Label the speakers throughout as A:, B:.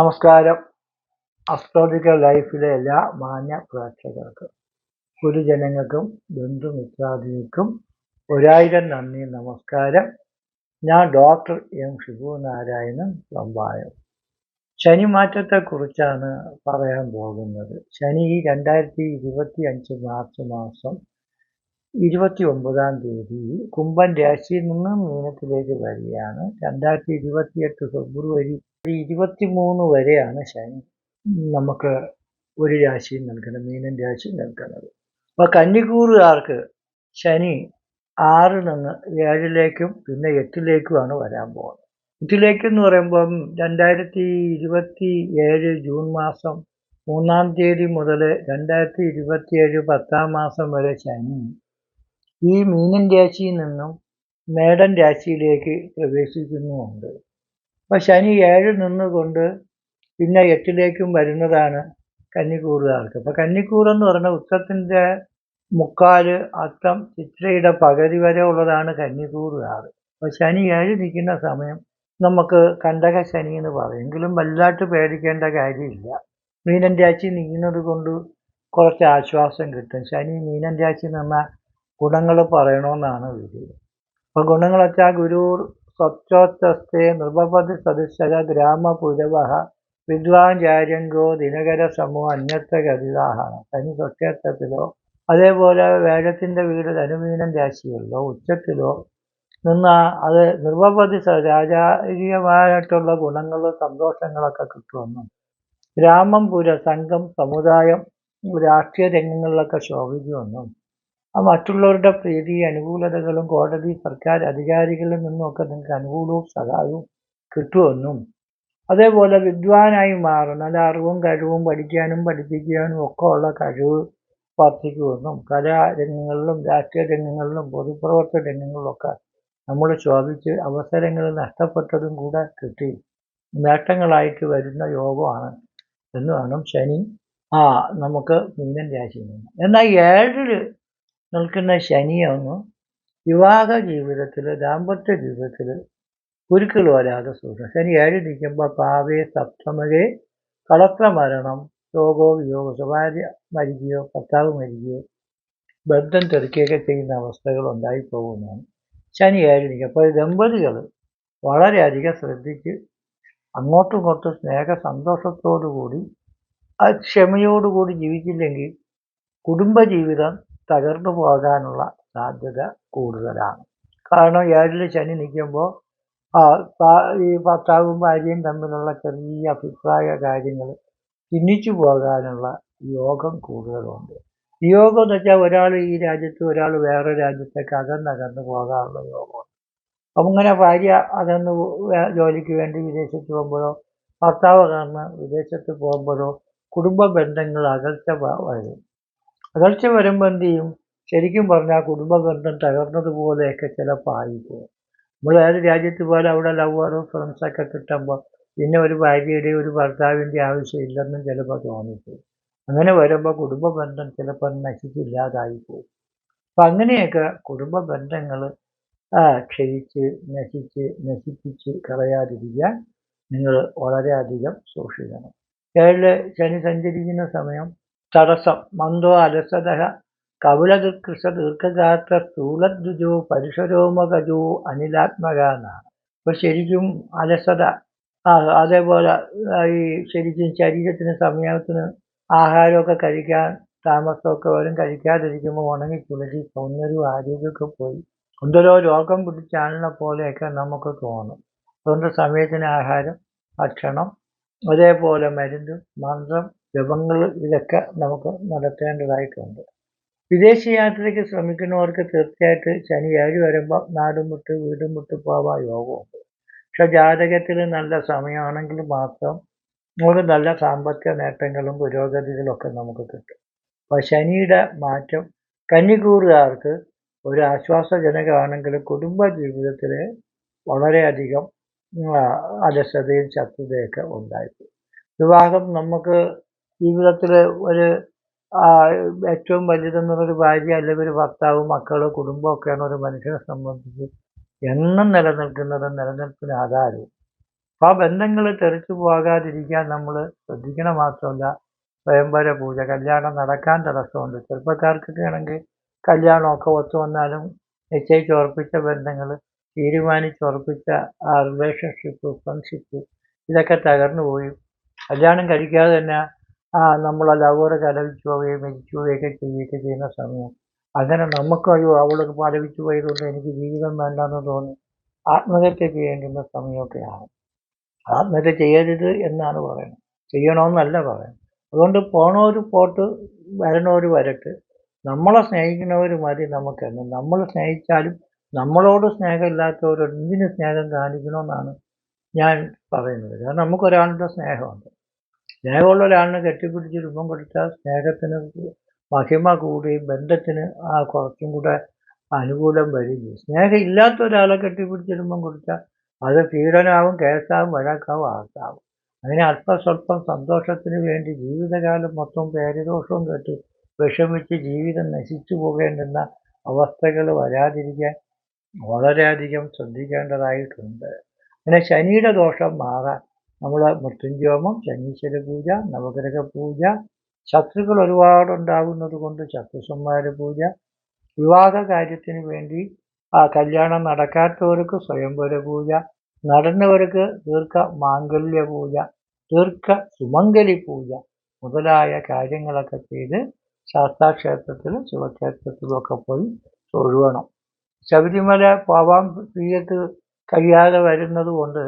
A: നമസ്കാരം. അസ്ട്രോളജിക്കൽ ലൈഫിലെ എല്ലാ മാന്യ പ്രേക്ഷകർക്കും ഗുരുജനങ്ങൾക്കും ബന്ധുമിത്രാദികൾക്കും ഒരായിരം നന്ദി നമസ്കാരം. ഞാൻ ഡോക്ടർ എം ഷിബു നാരായണൻ പമ്പായം ശനി മാറ്റത്തെക്കുറിച്ചാണ് പറയാൻ പോകുന്നത്. ശനി രണ്ടായിരത്തി ഇരുപത്തി അഞ്ച് മാർച്ച് മാസം ഇരുപത്തി ഒമ്പതാം തീയതി കുംഭൻ രാശിയിൽ നിന്ന് മീനത്തിലേക്ക് വരികയാണ്. രണ്ടായിരത്തി ഇരുപത്തിയെട്ട് ഫെബ്രുവരി ഇരുപത്തി മൂന്ന് വരെയാണ് ശനി നമുക്ക് ഒരു രാശിയും നൽകുന്നത് മീനൻ രാശി നൽകുന്നത്. അപ്പോൾ കന്നിക്കൂറുകാർക്ക് ശനി ആറിൽ നിന്ന് ഏഴിലേക്കും പിന്നെ എട്ടിലേക്കുമാണ് വരാൻ പോകുന്നത്. എട്ടിലേക്ക് എന്ന് പറയുമ്പം രണ്ടായിരത്തി ഇരുപത്തി ഏഴ് ജൂൺ മാസം മൂന്നാം തീയതി മുതൽ രണ്ടായിരത്തി ഇരുപത്തിയേഴ് പത്താം മാസം വരെ ശനി ഈ മീനൻ രാശിയിൽ നിന്നും മേടൻ രാശിയിലേക്ക് പ്രവേശിക്കുന്നുമുണ്ട്. അപ്പോൾ ശനി ഏഴ് നിന്നുകൊണ്ട് പിന്നെ എട്ടിലേക്കും വരുന്നതാണ് കന്നിക്കൂറുകാർക്ക് അപ്പോൾ കന്നിക്കൂറെന്ന് പറഞ്ഞാൽ ഉത്തത്തിന്റെ മുക്കാൽ അത്തം ചിത്രയുടെ പകുതി വരെ ഉള്ളതാണ് കന്നിക്കൂറുകാർ അപ്പോൾ ശനി ഏഴ് നിൽക്കുന്ന സമയം നമുക്ക് കണ്ടക ശനി എന്ന് പറയും. എങ്കിലും വലുതായിട്ട് പേടിക്കേണ്ട കാര്യമില്ല. മീനൻ രാശി നീങ്ങുന്നത് കൊണ്ട് കുറച്ച് ആശ്വാസം കിട്ടും. ശനി മീനൻ രാശി നിന്ന ഗുണങ്ങൾ പറയണമെന്നാണ് വിധി അപ്പോൾ ആ ഗുരു സ്വച്ഛോത്തസ്തേ നൃപപതി സദസ്യക ഗ്രാമപുരവഹ വിദ്വാൻചാര്യങ്കോ ദിനകര സമൂഹ അന്യത്ര ഗതിതാഹാണ് തനി സ്വക്ഷേത്രത്തിലോ അതേപോലെ വേദത്തിന്റെ വീട് ധനുമീനം രാശികളിലോ ഉച്ചത്തിലോ നിന്ന് അത് നിർവപതി രാജാകീയമായിട്ടുള്ള ഗുണങ്ങളും സന്തോഷങ്ങളൊക്കെ കിട്ടുമെന്നും ഗ്രാമം പുര സംഘം സമുദായം രാഷ്ട്രീയ രംഗങ്ങളിലൊക്കെ ശോഭിക്കുമെന്നും മറ്റുള്ളവരുടെ പ്രീതി അനുകൂലതകളും കോടതി സർക്കാർ അധികാരികളിൽ നിന്നുമൊക്കെ നിങ്ങൾക്ക് അനുകൂലവും സഹായവും കിട്ടുമെന്നും. അതേപോലെ വിദ്വാനായി മാറും നല്ല അറിവും കഴിവും പഠിക്കാനും പഠിപ്പിക്കാനും ഒക്കെ ഉള്ള കഴിവ് വർദ്ധിക്കുമെന്നും കലാരംഗങ്ങളിലും രാഷ്ട്രീയ രംഗങ്ങളിലും പൊതുപ്രവർത്തന രംഗങ്ങളിലൊക്കെ നമ്മൾ ശോഭിച്ച് അവസരങ്ങൾ നഷ്ടപ്പെട്ടതും കൂടെ കിട്ടി. നേട്ടങ്ങളായിട്ട് വരുന്ന യോഗമാണ് എന്ന് വേണം ശനി. ആ നമുക്ക് മീനൻ രാശിയിൽ നിന്ന്. എന്നാൽ ഏഴിൽ നിൽക്കുന്ന ശനിയൊന്നും വിവാഹ ജീവിതത്തിൽ ദാമ്പത്യ ജീവിതത്തിൽ കുരുക്കൾ വരാതെ സൂക്ഷിക്കണം. ശനി ഏഴ് പാവേ സപ്തമകേ കളത്ര മരണം രോഗോ വിയോഗോ സ്വകാര്യ മരിക്കുകയോ ഭർത്താവ് മരിക്കുകയോ ബന്ധം തെറിക്കുകയൊക്കെ ചെയ്യുന്ന അവസ്ഥകൾ ഉണ്ടായി പോകുന്നതാണ് ശനി ഏഴ് അപ്പോൾ ദമ്പതികൾ വളരെയധികം ശ്രദ്ധിച്ച് അങ്ങോട്ടും ഇങ്ങോട്ടും സ്നേഹ സന്തോഷത്തോടു കൂടി ആ ക്ഷമയോടുകൂടി ജീവിച്ചില്ലെങ്കിൽ കുടുംബജീവിതം തകർന്നു പോകാനുള്ള സാധ്യത കൂടുതലാണ്. കാരണം ഏഴിൽ ശനി നിൽക്കുമ്പോൾ ഈ ഭർത്താവും ഭാര്യയും തമ്മിലുള്ള ചെറിയ അഭിപ്രായ കാര്യങ്ങൾ ചിഹ്നിച്ചു പോകാനുള്ള യോഗം കൂടുതലുണ്ട്. യോഗം എന്ന് വെച്ചാൽ ഒരാൾ ഈ രാജ്യത്ത് ഒരാൾ വേറെ രാജ്യത്തേക്ക് അകന്നകന്ന് പോകാനുള്ള യോഗമുണ്ട് അപ്പം ഇങ്ങനെ ഭാര്യ അകന്ന് ജോലിക്ക് വേണ്ടി വിദേശത്ത് പോകുമ്പോഴോ ഭർത്താവ് അകന്ന് വിദേശത്ത് പോകുമ്പോഴോ കുടുംബ ബന്ധങ്ങൾ അകൽച്ച വരും. അകൽച്ച വരുമ്പോൾ എന്ത് ചെയ്യും? ശരിക്കും പറഞ്ഞാൽ കുടുംബ ബന്ധം തകർന്നതുപോലെയൊക്കെ ചിലപ്പോൾ ആയിപ്പോകും നമ്മൾ ഏത് രാജ്യത്ത് പോലെ അവിടെ ലവറും ഫ്രണ്ട്സൊക്കെ കിട്ടുമ്പോൾ പിന്നെ ഒരു ഭാര്യയുടെ ഒരു ഭർത്താവിന്റെ ആവശ്യമില്ലെന്നും ചിലപ്പോൾ തോന്നിപ്പോകും അങ്ങനെ വരുമ്പോൾ കുടുംബ ബന്ധം ചിലപ്പോൾ നശിച്ചില്ലാതായി പോകും അപ്പം അങ്ങനെയൊക്കെ കുടുംബ ബന്ധങ്ങൾ ക്ഷയിച്ച് നശിച്ച് നശിപ്പിച്ച് കളയാതിരിക്കാൻ നിങ്ങൾ വളരെയധികം സൂക്ഷിക്കണം. ഏഴിൽ ശനി സഞ്ചരിക്കുന്ന സമയം തടസ്സം മന്ദോ അലസത കപിലകൃഷ ദീർഘഗാത്ര സ്ഥൂലദ്വിജോ പരുഷരോമകജോ അനിലാത്മക എന്നാണ് ശരിക്കും അലസത. ആ അതേപോലെ ഈ ശരിക്കും ശരീരത്തിന് സമയത്തിന് ആഹാരമൊക്കെ കഴിക്കാൻ താമസമൊക്കെ വരും കഴിക്കാതിരിക്കുമ്പോൾ ഉണങ്ങി കുളിച്ച് സൗന്ദര്യവും ആരോഗ്യമൊക്കെ പോയി. എന്തോരോ രോഗം പിടിച്ചാളിനെ പോലെയൊക്കെ നമുക്ക് തോന്നും. അതുകൊണ്ട് സമയത്തിന് ആഹാരം ഭക്ഷണം അതേപോലെ മരുന്ന് മന്ത്രം ജപങ്ങൾ ഇതൊക്കെ നമുക്ക് നടത്തേണ്ടതായിട്ടുണ്ട്. വിദേശ യാത്രയ്ക്ക് ശ്രമിക്കുന്നവർക്ക് തീർച്ചയായിട്ട് ശനി ഏഴ് വരുമ്പോൾ നാടും വിട്ട് വീടും വിട്ട് പോവാൻ യോഗമുണ്ട്. പക്ഷെ ജാതകത്തിൽ നല്ല സമയമാണെങ്കിൽ മാത്രം നമുക്ക് നല്ല സാമ്പത്തിക നേട്ടങ്ങളും പുരോഗതികളും ഒക്കെ നമുക്ക് കിട്ടും. അപ്പോൾ ശനിയുടെ മാറ്റം കന്നിക്കൂറുകാർക്ക് ഒരു ആശ്വാസജനകമാണെങ്കിൽ കുടുംബ ജീവിതത്തിൽ വളരെയധികം അലസതയും ശത്രുതയൊക്കെ ഉണ്ടായിപ്പോയി വിവാഹം നമുക്ക് ജീവിതത്തിൽ ഒരു ഏറ്റവും വലുതെന്നുള്ളൊരു ഭാര്യ അല്ലെങ്കിൽ ഒരു ഭർത്താവ് മക്കൾ കുടുംബമൊക്കെയാണ് ഒരു മനുഷ്യനെ സംബന്ധിച്ച് എന്നും നിലനിൽക്കുന്നത് നിലനിൽപ്പിന് ആധാരവും അപ്പം ആ ബന്ധങ്ങൾ തെറിച്ചു പോകാതിരിക്കാൻ നമ്മൾ ശ്രദ്ധിക്കണം മാത്രമല്ല സ്വയംവര പൂജ കല്യാണം നടക്കാൻ തടസ്സമുണ്ട്. ചെറുപ്പക്കാർക്കൊക്കെ ആണെങ്കിൽ കല്യാണമൊക്കെ ഒത്തു വന്നാലും നിശ്ചയിച്ച് ഉറപ്പിച്ച ബന്ധങ്ങൾ തീരുമാനിച്ചുറപ്പിച്ച ആ റിലേഷൻഷിപ്പ് ഫ്രണ്ട്ഷിപ്പ് ഇതൊക്കെ തകർന്നു പോയി. കല്യാണം കഴിക്കാതെ തന്നെ ആ നമ്മളെ ലവറ് കലവിച്ചു പോവുകയും മരിച്ചു പോവുകയൊക്കെ ചെയ്യുകയൊക്കെ ചെയ്യുന്ന സമയം. അങ്ങനെ നമുക്ക് അയ്യോ അവളൊക്കെ പോയതുകൊണ്ട് എനിക്ക് ജീവിതം വേണ്ടെന്ന് തോന്നി. ആത്മഹത്യ ചെയ്യേണ്ടുന്ന സമയമൊക്കെയാണ്. ആത്മഹത്യ ചെയ്യരുത് എന്നാണ് പറയുന്നത്. ചെയ്യണമെന്നല്ല പറയുന്നത്. അതുകൊണ്ട് പോണവർ പോട്ട് വരണവർ വരട്ട്. നമ്മളെ സ്നേഹിക്കുന്നവർ മതി നമുക്കെന്ന്. നമ്മൾ സ്നേഹിച്ചാലും നമ്മളോട് സ്നേഹമില്ലാത്തവരോട് എന്തിനു സ്നേഹം കാണിക്കണമെന്നാണ് ഞാൻ പറയുന്നത്. കാരണം നമുക്കൊരാളുടെ സ്നേഹമുണ്ട്. സ്നേഹമുള്ള ഒരാളിനെ കെട്ടിപ്പിടിച്ച് രൂപം കൊടുത്താൽ സ്നേഹത്തിന് മഹിമ കൂടുകയും ബന്ധത്തിന് ആ കുറച്ചും കൂടെ അനുകൂലം വരും സ്നേഹം ഇല്ലാത്ത ഒരാളെ കെട്ടിപ്പിടിച്ച് രൂപം കൊടുത്താൽ അത് പീഡനാവും കേസാവും വഴക്കാവും ആർക്കാവും. അങ്ങനെ അല്പസ്വല്പം സന്തോഷത്തിന് വേണ്ടി ജീവിതകാലം മൊത്തം പേരദോഷവും കേട്ട് വിഷമിച്ച് ജീവിതം നശിച്ചു പോകേണ്ടുന്ന അവസ്ഥകൾ വരാതിരിക്കാൻ വളരെയധികം ശ്രദ്ധിക്കേണ്ടതായിട്ടുണ്ട്. അങ്ങനെ ശനിയുടെ ദോഷം മാറാൻ നമ്മൾ മൃത്യുഞ്ജോമം ശനീശ്വര പൂജ നവഗ്രഹ പൂജ ശത്രുക്കൾ ഒരുപാടുണ്ടാകുന്നത് കൊണ്ട് ശത്രുസംഹാര പൂജ വിവാഹ കാര്യത്തിന് വേണ്ടി ആ കല്യാണം നടക്കാത്തവർക്ക് സ്വയംവര പൂജ നടന്നവർക്ക് ദീർഘ മാംഗല്യ പൂജ ദീർഘ സുമംഗലി പൂജ മുതലായ കാര്യങ്ങളൊക്കെ ചെയ്ത് ശാസ്താക്ഷേത്രത്തിലും ശിവക്ഷേത്രത്തിലും ഒക്കെ പോയി തൊഴുവണം. ശബരിമല പോവാൻ തീയത്ത് കഴിയാതെ വരുന്നത് കൊണ്ട്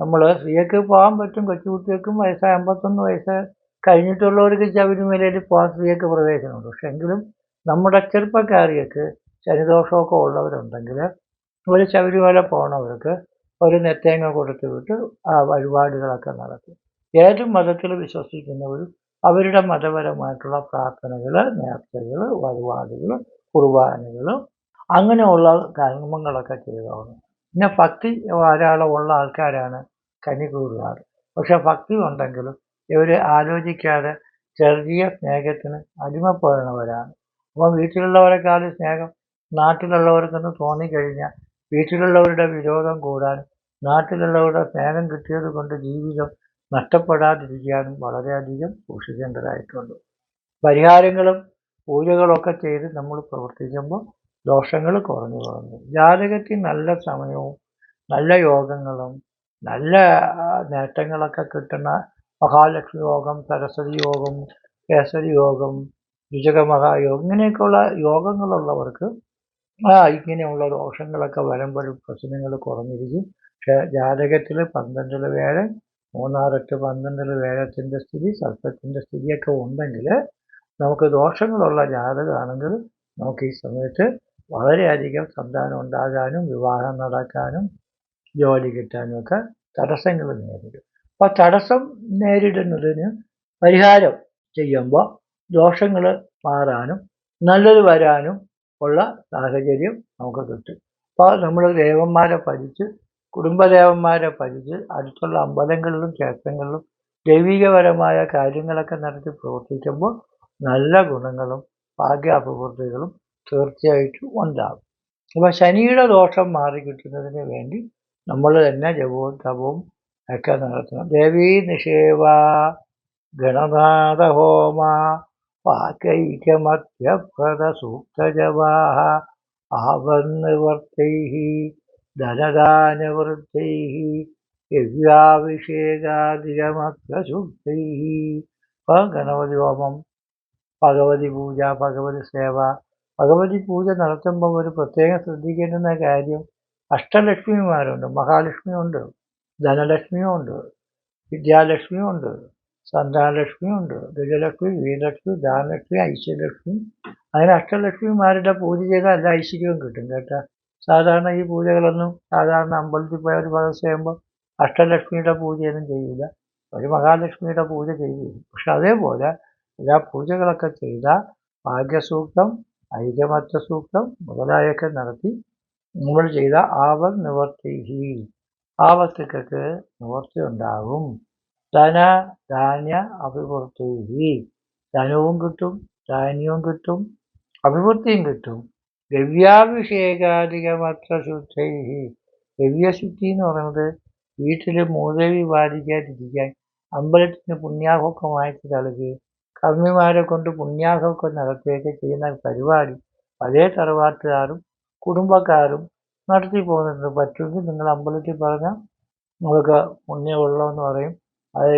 A: നമ്മൾ സ്ത്രീയൊക്കെ പോകാൻ പറ്റും. കൊച്ചുകുട്ടികൾക്കും വയസ്സായ അമ്പത്തൊന്ന് വയസ്സ് കഴിഞ്ഞിട്ടുള്ളവർക്ക് ശബരിമലയിൽ പോകാൻ സ്ത്രീയൊക്കെ പ്രവേശനമുണ്ട്. പക്ഷെ എങ്കിലും നമ്മുടെ ചെറുപ്പക്കാരിയൊക്കെ ശനിദോഷമൊക്കെ ഉള്ളവരുണ്ടെങ്കിൽ ഒരു ശബരിമല പോകണവർക്ക് ഒരു നെത്തേങ്ങ കൊടുത്തു വിട്ട് ആ വഴിപാടുകളൊക്കെ നടത്തും. ഏത് മതത്തിൽ വിശ്വസിക്കുന്നവരും അവരുടെ മതപരമായിട്ടുള്ള പ്രാർത്ഥനകൾ നേർച്ചകൾ വഴിപാടുകൾ കുർബാനകൾ അങ്ങനെയുള്ള കർമ്മങ്ങളൊക്കെ ചെയ്തോണം പിന്നെ ഭക്തി ധാരാളമുള്ള ആൾക്കാരാണ് കനി കൂടുകാറ്. പക്ഷെ ഭക്തി ഉണ്ടെങ്കിലും ഇവർ ആലോചിക്കാതെ ചെറിയ സ്നേഹത്തിന് അടിമപ്പെടുന്നവരാണ് അപ്പം വീട്ടിലുള്ളവരെക്കാളും സ്നേഹം നാട്ടിലുള്ളവർക്കെന്ന് തോന്നിക്കഴിഞ്ഞാൽ വീട്ടിലുള്ളവരുടെ വിരോധം കൂടാനും നാട്ടിലുള്ളവരുടെ സ്നേഹം കിട്ടിയത് കൊണ്ട് ജീവിതം നഷ്ടപ്പെടാതിരിക്കാനും വളരെയധികം സൂക്ഷിക്കേണ്ടതായിട്ടുണ്ട്. പരിഹാരങ്ങളും പൂജകളൊക്കെ ചെയ്ത് നമ്മൾ പ്രവർത്തിക്കുമ്പോൾ ദോഷങ്ങൾ കുറഞ്ഞു കുറഞ്ഞു ജാതകത്തിൽ നല്ല സമയവും നല്ല യോഗങ്ങളും നല്ല നേട്ടങ്ങളൊക്കെ കിട്ടുന്ന മഹാലക്ഷ്മി യോഗം സരസ്വതി യോഗം കേസരി യോഗം രുചക മഹായോഗം ഇങ്ങനെയൊക്കെയുള്ള യോഗങ്ങളുള്ളവർക്ക് ആ ഇങ്ങനെയുള്ള ദോഷങ്ങളൊക്കെ വരുമ്പോഴും പ്രശ്നങ്ങൾ കുറഞ്ഞിരിക്കും. പക്ഷേ ജാതകത്തിൽ പന്ത്രണ്ടിൽ വേറെ മൂന്നാറെട്ട് പന്ത്രണ്ടിൽ വേഴത്തിന്റെ സ്ഥിതി സർപ്പത്തിന്റെ സ്ഥിതിയൊക്കെ ഉണ്ടെങ്കിൽ നമുക്ക് ദോഷങ്ങളുള്ള ജാതകമാണെങ്കിൽ നമുക്ക് ഈ സമയത്ത് വളരെയധികം സന്താനം ഉണ്ടാകാനും വിവാഹം നടക്കാനും ജോലി കിട്ടാനൊക്കെ തടസ്സങ്ങൾ നേരിടും. അപ്പോൾ തടസ്സം നേരിടുന്നതിന് പരിഹാരം ചെയ്യുമ്പോൾ ദോഷങ്ങൾ മാറാനും നല്ലത് വരാനും ഉള്ള സാഹചര്യം നമുക്ക് കിട്ടും. അപ്പോൾ നമ്മൾ ദേവന്മാരെ പഠിച്ച് കുടുംബദേവന്മാരെ പഠിച്ച് അടുത്തുള്ള അമ്പലങ്ങളിലും ക്ഷേത്രങ്ങളിലും ദൈവികപരമായ കാര്യങ്ങളൊക്കെ നടത്തി പ്രവർത്തിക്കുമ്പോൾ നല്ല ഗുണങ്ങളും ഭാഗ്യാഭിവൃദ്ധികളും തീർച്ചയായിട്ടും ഉണ്ടാകും. അപ്പോൾ ശനിയുടെ ദോഷം മാറി കിട്ടുന്നതിന് വേണ്ടി നമ്മൾ തന്നെ ജപവും തപവും ഒക്കെ നടത്തണം. ദേവീ നിഷേവ ഗണനാഥ ഹോമ വാക്യൈക്യമത്യപ്രദ സൂക്തജവാഹ ആവന്നിവർത്തൈ ധനദാനവൃത്തൈ ദിവ്യാഭിഷേകാധികമത്രശുദ്ധൈ അപ്പോൾ ഗണപതി ഹോമം ഭഗവതി പൂജ ഭഗവതി സേവ ഭഗവതി പൂജ നടത്തുമ്പോൾ ഒരു പ്രത്യേകം ശ്രദ്ധിക്കേണ്ടുന്ന കാര്യം അഷ്ടലക്ഷ്മിമാരുണ്ട് മഹാലക്ഷ്മിയുണ്ട് ധനലക്ഷ്മിയുണ്ട് വിദ്യാലക്ഷ്മിയുണ്ട് സന്താനലക്ഷ്മിയുണ്ട് ഗജലക്ഷ്മി വീരലക്ഷ്മി ധാനലക്ഷ്മി ഐശ്വര്യലക്ഷ്മി. അങ്ങനെ അഷ്ടലക്ഷ്മിമാരുടെ പൂജ ചെയ്താൽ എല്ലാ ഐശ്വര്യവും കിട്ടും കേട്ടോ. സാധാരണ ഈ പൂജകളൊന്നും സാധാരണ അമ്പലത്തിൽ പോയ ഒരു പദം ചെയ്യുമ്പോൾ അഷ്ടലക്ഷ്മിയുടെ പൂജയൊന്നും ചെയ്യില്ല ഒരു മഹാലക്ഷ്മിയുടെ പൂജ ചെയ്യും. പക്ഷെ അതേപോലെ എല്ലാ പൂജകളൊക്കെ ചെയ്താൽ ഭാഗ്യസൂക്തം ഐകമത്യ സൂക്തം മുതലായൊക്കെ നടത്തി നമ്മൾ ചെയ്ത ആവർ നിവർത്തി ആവത്തുക്കൾക്ക് നിവർത്തി ഉണ്ടാകും ധന ധാന്യ അഭിവൃദ്ധി ധനവും കിട്ടും ധാന്യവും കിട്ടും അഭിവൃദ്ധിയും കിട്ടും. ദിവ്യാഭിഷേകാധികമത്ര ശുദ്ധി ദിവ്യശുദ്ധി എന്ന് പറയുന്നത് വീട്ടിൽ മൂലവി ബാധിക്കാതിരിക്കാൻ അമ്പലത്തിന് പുണ്യാഹമൊക്കെ വാങ്ങിച്ച് നൽകുകയും കർമ്മിമാരെ കൊണ്ട് പുണ്യാഹമൊക്കെ നടത്തുകയൊക്കെ ചെയ്യുന്ന പരിപാടി പഴയ തറവാട്ടുകാരും കുടുംബക്കാരും നടത്തി പോകുന്നുണ്ട് പറ്റുമെങ്കിൽ നിങ്ങൾ അമ്പലത്തിൽ പറഞ്ഞാൽ നമുക്ക് പുണ്യവെള്ളമെന്ന് പറയും അത്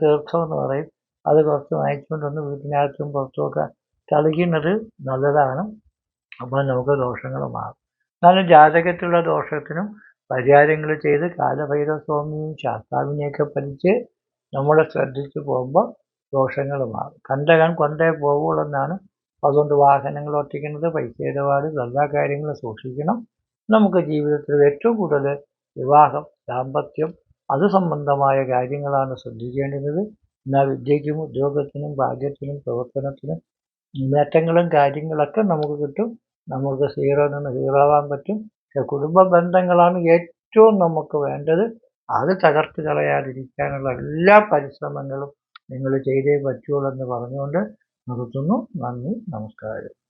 A: തീർത്ഥമെന്ന് പറയും. അത് കുറച്ച് വാങ്ങിച്ചുകൊണ്ട് വന്ന് വീട്ടിനകത്തും പുറത്തുമൊക്കെ തളിക്കുന്നത് നല്ലതാണ്. അപ്പോൾ നമുക്ക് ദോഷങ്ങൾ മാറും. എന്നാലും ജാതകത്തിലുള്ള ദോഷത്തിനും പരിഹാരങ്ങൾ ചെയ്ത് കാലഭൈരവ സ്വാമിയും ശാസ്താവിനെയൊക്കെ പഠിച്ച് നമ്മളെ ശ്രദ്ധിച്ചു പോകുമ്പോൾ ദോഷങ്ങൾ മാറും. കണ്ടകൻ കൊണ്ടേ പോകുള്ളൂ എന്നാണ് അതുകൊണ്ട് വാഹനങ്ങൾ ഒറ്റയ്ക്കുന്നത് പൈസ ഇടപാട് എല്ലാ കാര്യങ്ങളും സൂക്ഷിക്കണം. നമുക്ക് ജീവിതത്തിൽ ഏറ്റവും കൂടുതൽ വിവാഹം ദാമ്പത്യം അത് സംബന്ധമായ കാര്യങ്ങളാണ് ശ്രദ്ധിക്കേണ്ടത്. എന്നാൽ വിദ്യയ്ക്കും ഉദ്യോഗത്തിനും ഭാഗ്യത്തിനും പ്രവർത്തനത്തിനും നേട്ടങ്ങളും കാര്യങ്ങളൊക്കെ നമുക്ക് കിട്ടും. നമുക്ക് സീറോ നിന്ന് ഹീറോ ആവാൻ പറ്റും. പക്ഷെ കുടുംബ ബന്ധങ്ങളാണ് ഏറ്റവും നമുക്ക് വേണ്ടത്. അത് തകർത്ത് കളയാതിരിക്കാനുള്ള എല്ലാ പരിശ്രമങ്ങളും നിങ്ങൾ ചെയ്തേ പറ്റുള്ളൂ എന്ന് പറഞ്ഞുകൊണ്ട് のちのワ人、ナモスカラです。